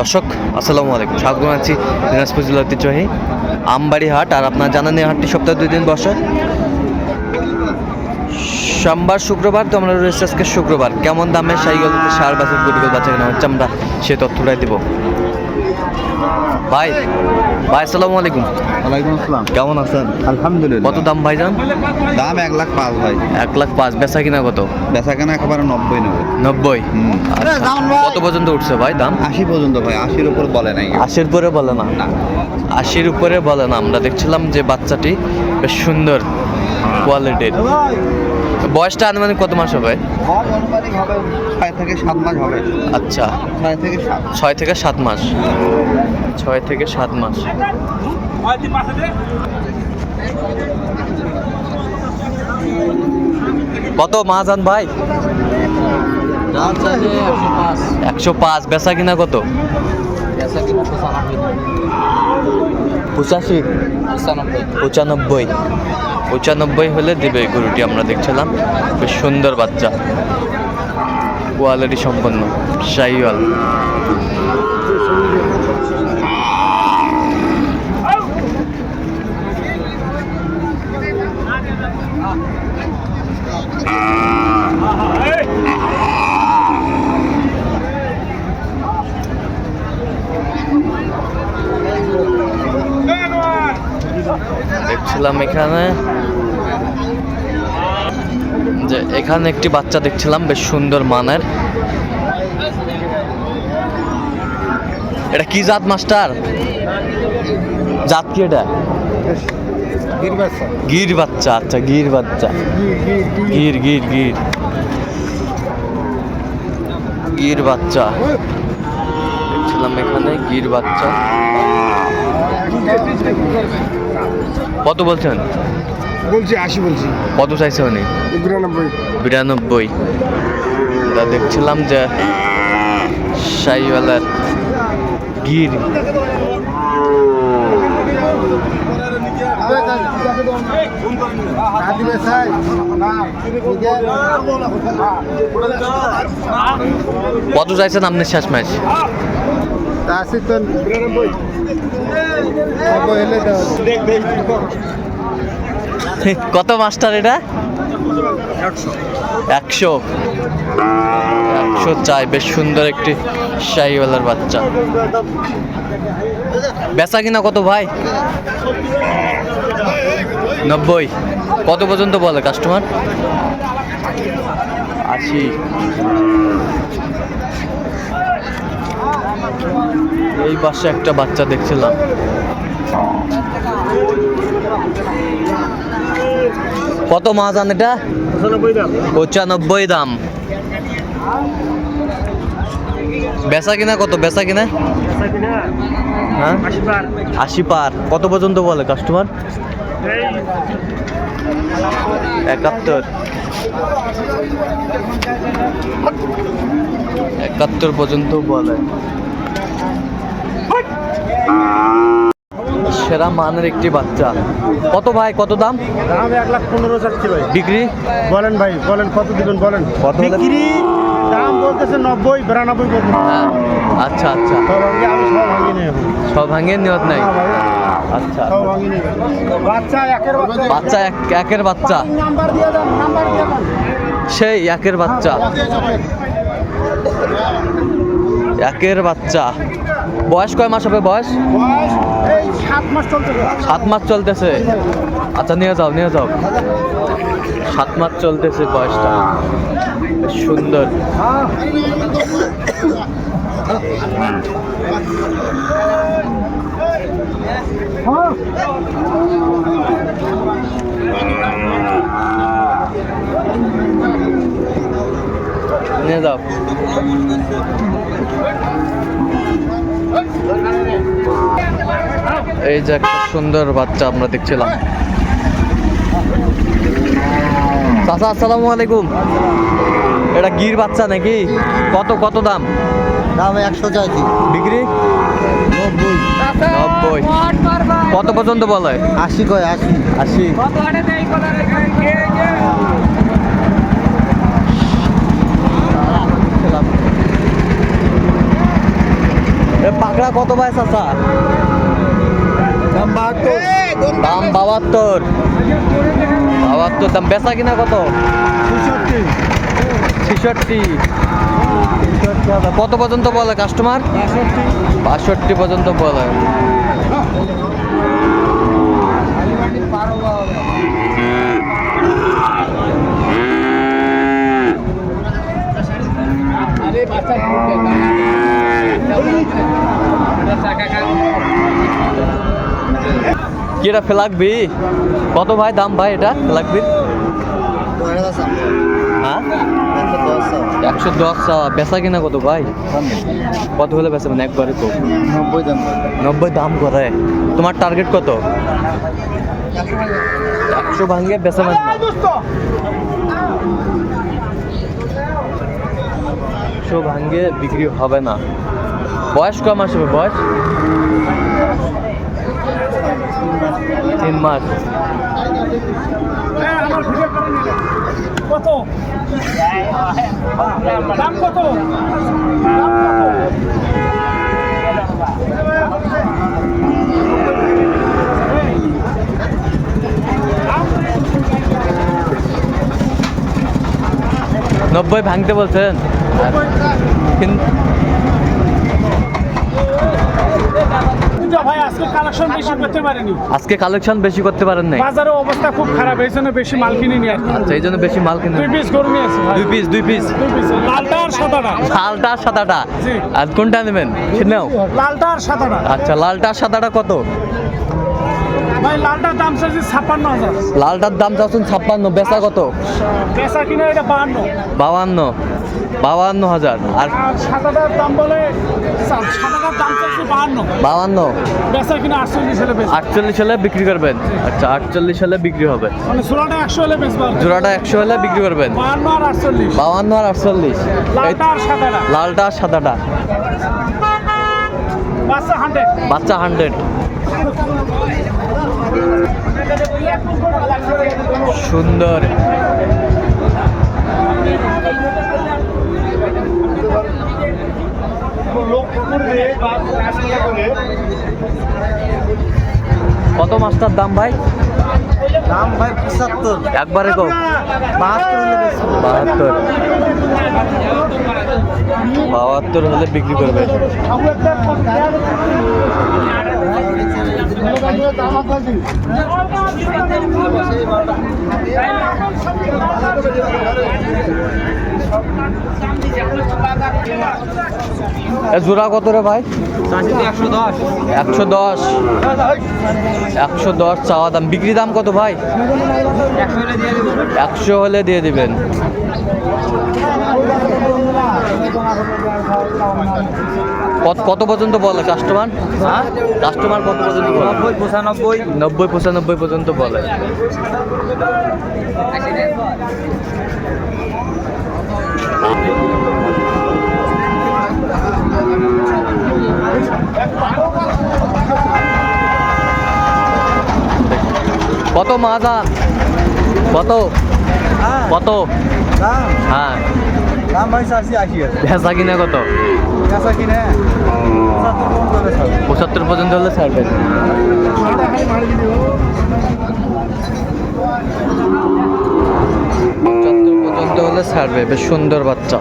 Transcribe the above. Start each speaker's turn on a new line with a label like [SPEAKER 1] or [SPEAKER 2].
[SPEAKER 1] দর্শক, আসসালামু আলাইকুম। স্বাগত জানাচ্ছি দিনাজপুর জেলার ঐতিহ্যবাহী আমবাড়ি হাট আর আপনার জানান হাটটি সপ্তাহে দুই দিন বসে। সোমবার, শুক্রবার, তো আমরা রয়েছে আজকে শুক্রবার। কেমন দামে সাইকেল সার বাছুর গরিবের বাচ্চা কেনা হচ্ছে আমরা সে তথ্যটাই দেবো। ভাই ভাই আসসালামু আলাইকুম।
[SPEAKER 2] ওয়ালাইকুম আসসালাম।
[SPEAKER 1] কেমন আছেন?
[SPEAKER 2] আলহামদুলিল্লাহ।
[SPEAKER 1] কত দাম ভাইজান?
[SPEAKER 2] দাম এক লাখ পাঁচ ভাই।
[SPEAKER 1] এক লাখ পাঁচ বেচা কিনা কত?
[SPEAKER 2] বেচা কেনা একেবারে নব্বই নেবে
[SPEAKER 1] নব্বই?
[SPEAKER 2] হুম।
[SPEAKER 1] আচ্ছা। কত পর্যন্ত উঠছে ভাই দাম?
[SPEAKER 2] আশি পর্যন্ত ভাই আশির উপর বলে নাই।
[SPEAKER 1] আশির উপরে বলে না?
[SPEAKER 2] না।
[SPEAKER 1] আশির উপরে বলে না। আমরা দেখছিলাম যে বাচ্চাটি বেশ সুন্দর কোয়ালিটির। বয়সটা আনুমানিক কত মাস হবে?
[SPEAKER 2] ছয় থেকে সাত মাস হবে।
[SPEAKER 1] আচ্ছা।
[SPEAKER 2] ছয় থেকে সাত।
[SPEAKER 1] ছয় থেকে সাত মাস। ছয় থেকে সাত মাস। কত মাহাজান ভাই? একশো পাঁচ। বেচা কিনা কত? পঁচাশি? পঁচানব্বই। পঁচানব্বই। হলে দেবে গরুটি আমরা দেখছিলাম। বেশ সুন্দর বাচ্চা। কোয়ালিটি সম্পন্ন। শাইওয়াল দেখছিলাম এখানে। যে এখানে একটি বাচ্চা দেখছিলাম, বেশ সুন্দর মানের। এটা কি জাত, মাস্টার? জাত কি এটা? গির বাচ্চা আচ্ছা গির বাচ্চা। গির গির গির। গির বাচ্চা। দেখছিলাম এখানে গির বাচ্চা। কত বলছেন?
[SPEAKER 3] বলছি আশি বলছি।
[SPEAKER 1] কত চাইছে উনি?
[SPEAKER 3] বিরানব্বই।
[SPEAKER 1] বিরানব্বই। তা দেখছিলাম যে শাহিওয়ালার গির। কত চাইছেন আপনি শেষ ম্যাচ?
[SPEAKER 3] আশি তো।
[SPEAKER 1] কত মাস্টার এটা? একশো। একশো চাই, বেশ সুন্দর একটি শাহিওয়ালার বাচ্চা। বেচা কিনা কত ভাই? নব্বই। কত পর্যন্ত বলে কাস্টমার আশি। এই পাশে একটা বাচ্চা দেখছিলাম। কত মাহাজান এটা? পঁচানব্বই দাম। বেচা কিনা কত? বেচা কিনা? হ্যাঁ? আশি পার। কত পর্যন্ত বলে কাস্টমার একাত্তর। একাত্তর পর্যন্ত বলে। সেরা মানের একটি বাচ্চা। কত ভাই? কত দাম?
[SPEAKER 3] দাম এক লাখ পনেরো চাচ্ছি ভাই।
[SPEAKER 1] বিক্রি?
[SPEAKER 3] বলেন ভাই বলেন কত দিবেন বলেন?
[SPEAKER 1] কত
[SPEAKER 3] বিক্রি দাম বলতেছে নব্বই বিরানব্বই
[SPEAKER 1] হ্যাঁ আচ্ছা আচ্ছা।
[SPEAKER 3] সব ভাঙিয়ে
[SPEAKER 1] নিয়ত নাই? আচ্ছা।
[SPEAKER 3] ভাঙিয়ে নেব। বাচ্চা একের বাচ্চা।
[SPEAKER 1] বাচ্চা এক একের বাচ্চা। সেই একের বাচ্চা। একের বাচ্চা। বয়স কয় মাস হবে বয়স?
[SPEAKER 3] সাত মাস
[SPEAKER 1] চলতেছে। আচ্ছা নিয়ে যাও নিয়ে যাও। সাত মাস চলতেছে বয়সটা। সুন্দর। যাও এই যে একটা সুন্দর বাচ্চা আমরা দেখছিলাম। চাচা আসসালামু আলাইকুম। এটা গির বাচ্চা নাকি? কত কত দাম?
[SPEAKER 3] দাম একশো চাইছি।
[SPEAKER 1] বিক্রি? নব্বই। কত পর্যন্ত বলে?
[SPEAKER 3] আশি কয় আশি।
[SPEAKER 1] আশি। পাকড়া কত ভাই চাচা?
[SPEAKER 3] দাম বাহাত্তর।
[SPEAKER 1] দাম বাহাত্তর। বাহাত্তর দাম বেচা কিনা কত?
[SPEAKER 3] ছেষট্টি।
[SPEAKER 1] কত পর্যন্ত বলে কাস্টমার
[SPEAKER 3] বাষট্টি।
[SPEAKER 1] বাষট্টি পর্যন্ত বলে। কি এটা ফেলাকবি কত ভাই দাম ভাই এটা ফেলাকবি হ্যাঁ? একশো দশ বেচা কিনা কত ভাই? কত হলে বেচা মানে একবারে তো?
[SPEAKER 3] নব্বই দাম
[SPEAKER 1] নব্বই দাম করে। তোমার টার্গেট কত? একশো ভাঙিয়ে বেচা মানে একশো ভাঙিয়ে বিক্রি হবে না। বয়স কম আসবে বয়স? তিন মাস
[SPEAKER 3] কত দাম কত দাম কত
[SPEAKER 1] নব্বই ভাঙতে বলছেন কিন-
[SPEAKER 4] কিন্তু ভাই আজকে কালেকশন বেশি করতে পারেনি।
[SPEAKER 1] আজকে কালেকশন বেশি করতে পারেন নাই?
[SPEAKER 4] বাজারে অবস্থা খুব খারাপ এই জন্য বেশি মাল কিনে নিয়ে আসছি
[SPEAKER 1] আচ্ছা এই জন্য বেশি মাল কিনে
[SPEAKER 4] দুই পিস গরু নিয়ে আসছি
[SPEAKER 1] দুই পিস দুই পিস
[SPEAKER 4] দুই পিস লালটা আর সাদাটা।
[SPEAKER 1] লালটা আর সাদাটা?
[SPEAKER 4] জি।
[SPEAKER 1] আর কোনটা নেবেন? নাও।
[SPEAKER 4] লালটা আর সাদাটা।
[SPEAKER 1] আচ্ছা লালটা আর সাদাটা কত?
[SPEAKER 4] ভাই লালটার দাম চাইছি ছাপ্পান্ন হাজার।
[SPEAKER 1] লালটার দাম চাচ্ছেন ছাপ্পান্ন বেচা কত?
[SPEAKER 4] বেচা কিনা এটা বাহান্ন।
[SPEAKER 1] বাউান্ন বাউান্ন হাজার। আর
[SPEAKER 4] সাদাটার দাম বলে সাদাটার দাম চাইছি বাহান্ন।
[SPEAKER 1] বাউান্ন
[SPEAKER 4] বেচা কিনা আটচল্লিশ হলে
[SPEAKER 1] আটচল্লিশ হলে বিক্রি করবেন। আচ্ছা আটচল্লিশ হলে বিক্রি হবে।
[SPEAKER 4] মানে ষোলোটা একশো হলে বেচবো
[SPEAKER 1] জোড়াটা একশো হলে বিক্রি করবেন।
[SPEAKER 4] বাহান্ন আর আটচল্লিশ।
[SPEAKER 1] বাউান্ন আর আটচল্লিশ।
[SPEAKER 4] লালটা আর সাদাটা।
[SPEAKER 1] লালটা আর সাদাটা।
[SPEAKER 4] বাচ্চা হান্ড্রেড।
[SPEAKER 1] বাচ্চা হান্ড্রেড। সুন্দর। কত মাছটার দাম ভাই?
[SPEAKER 3] দাম ভাই পঁচাত্তর।
[SPEAKER 1] একবারে কম।
[SPEAKER 3] বাহাত্তর
[SPEAKER 1] বাহাত্তর হলে বিক্রি করবে। জোড়া কত রে ভাই?
[SPEAKER 3] একশো দশ।
[SPEAKER 1] একশো দশ চাওয়া দাম। বিক্রি দাম কত ভাই? একশো হলে দিয়ে দিবেন। কত কত পর্যন্ত বলে কাস্টমার কাস্টমার কত পর্যন্ত বলে?
[SPEAKER 3] নব্বই পঁচানব্বই।
[SPEAKER 1] নব্বই পঁচানব্বই পর্যন্ত বলে। কত মাজা কত?
[SPEAKER 3] হ্যাঁ।
[SPEAKER 1] কত? হ্যাঁ।
[SPEAKER 3] দাম ভাই চাষি আশি আছে।
[SPEAKER 1] ভেসা কিনে কত?
[SPEAKER 3] ভেসা কিনে পঁচাত্তর পর্যন্ত
[SPEAKER 1] হলে ছাড়বেন পঁচাত্তর পর্যন্ত হলে ছাড়বে বেশ সুন্দর বাচ্চা।